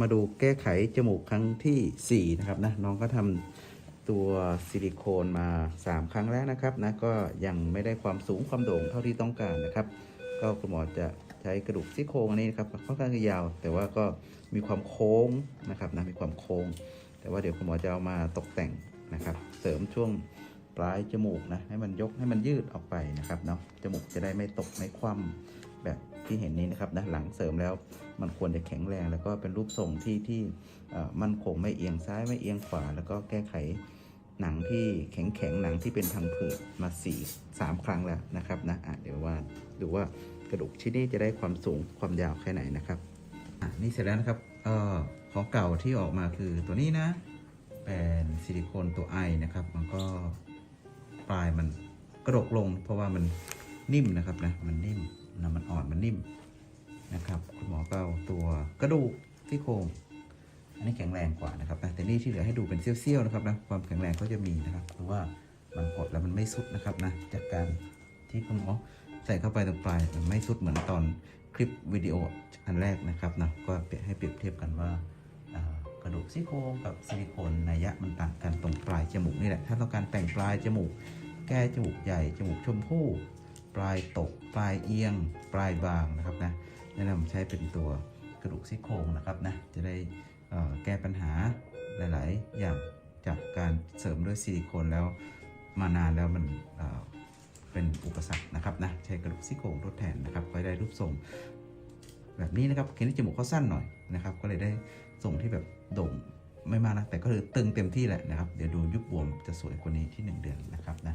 มาดูแก้ไขจมูกครั้งทีสี่4นะครับนะน้องก็ทำตัวซิลิโคนมา 3 ครั้งแล้วนะครับนะก็ยังไม่ได้ความสูงความโด่งเท่าที่ต้องการนะครับ ก็คุณหมอจะใช้กระดูกซี่โครงอันนี้นะครับค่อนข้างยาว แต่ว่าก็มีความโค้งนะครับนะมีความโค้ง แต่ว่าเดี๋ยวคุณหมอจะเอามาตกแต่งนะครับ เสริมช่วงปลายจมูกนะให้มันยกให้มันยืดออกไปนะครับเนาะจมูกจะได้ไม่ตกไม่คว่ำ แบบที่เห็นนี้นะครับนะหลังเสริมแล้วมันควรจะแข็งแรง แล้วก็เป็นรูปทรงที่ที่มั่นคงไม่เอียงซ้ายไม่เอียงขวา แล้วก็แก้ไขหนังที่แข็งแข็งหนังที่เป็นพังผืดมาสี่สามครั้งแล้วนะครับนะะเดี๋ยวว่าดูว่ากระดูกชิ้นนี้จะได้ความสูงความยาวแค่ไหนนะครับอะนี่เสร็จแล้วนะครับออของเก่าที่ออกมาคือตัวนี้นะเป็นซิลิโคนตัวไอนะครับ มันก็ปลายมันกระดกลง เพราะว่ามันนิ่มนะครับนะมันนิ่ม นะมันอ่อนมันนิ่มนะครับคุณหมอก็เอาตัวกระดูกที่โครงอันนี้แข็งแรงกว่านะครับแต่นี่ที่เหลือให้ดูเป็นเสี้ยวๆนะครับนะความแข็งแรงก็จะมีนะครับเพราะว่ามันกดแล้วมันไม่สุดนะครับนะจากการที่คุณหมอใส่เข้าไปตรงปลายมันไม่สุดเหมือนตอนคลิปวิดีโออันแรกนะครับนะก็เปรียบให้เปรียบเทียบกันว่าอ่ากระดูกซี่โครงกับซิลิโคนนัยยะมันต่างกันตรงปลายจมูกนี่แหละถ้าต้องการแต่งปลายจมูก แก้จมูกใหญ่จมูกชมพู่ ปลายตก ปลายเอียง ปลายบางนะครับนะแนะนำใช้เป็นตัวกระดูกซี่โครงนะครับนะจะได้แก้ปัญหาหลาย ๆ อย่างจากการเสริมด้วยซิลิโคนแล้วมานานแล้วมันเเป็นอุปสรรคนะครับนะใช้กระดูกซี่โครงทดแทนนะครับก็ได้รูปทรงแบบนี้นะครับเคสนี้จมูกเขาสั้นหน่อยนะครับ ก็เลยได้ทรงที่แบบโด่งไม่มากนะแต่ก็คือตึงเต็มที่แหละนะครับ เดี๋ยวดูยุบบวมจะสวยกว่านี้ที่ 1 เดือนนะครับนะ